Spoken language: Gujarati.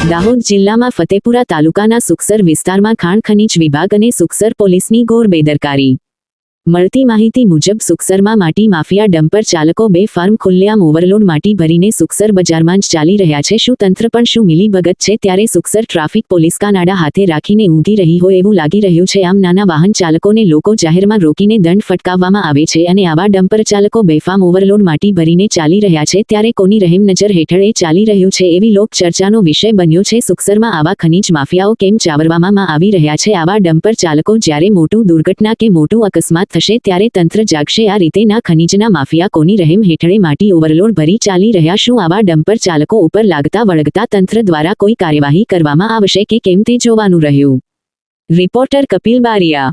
દાહોદ જિલ્લામાં ફતેપુરા તાલુકાના સુખસર વિસ્તારમાં ખાણ ખનીજ વિભાગ અને સુખસર પોલીસની ઘોર બેદરકારી. મળતી માહિતી મુજબ સુખસરમાં માટી માફિયા ડમ્પર ચાલકો બે ફાર્મ ખુલ્લેઆમ ઓવરલોડ માટી ભરીને સુખસર બજારમાં જ ચાલી રહ્યા છે. શું તંત્ર પણ શું મિલીભગત છે? ત્યારે સુખસર ટ્રાફિક પોલીસ કાનાડા હાથે રાખીને ઊંઘી રહી હોય એવું લાગી રહ્યું છે. આમ નાના વાહન ચાલકોને લોકો જાહેરમાં રોકીને દંડ ફટકાવવામાં આવે છે અને આવા ડમ્પર ચાલકો બેફામ ઓવરલોડ માટી ભરીને ચાલી રહ્યા છે. ત્યારે કોની રહેમ નજર હેઠળ એ ચાલી રહ્યું છે એવી લોક ચર્ચાનો વિષય બન્યો છે. સુખસરમાં આવા ખનીજ માફિયાઓ કેમ ચાવરવામાં આવી રહ્યા છે? આવા ડમ્પર ચાલકો જ્યારે મોટું દુર્ઘટના કે મોટું અકસ્માત થશે ત્યારે તંત્ર જાગશે. આ રીતેના ખનિજના માફિયા કોની રહેમ હેઠળે માટી ઓવરલોડ ભરી ચાલી રહ્યા શું આવા ડમ્પર ચાલકો ઉપર લાગતા વળગતા તંત્ર દ્વારા કોઈ કાર્યવાહી કરવામાં આવશે કે કેમ તે જોવાનું રહ્યું? રિપોર્ટર કપિલ બારિયા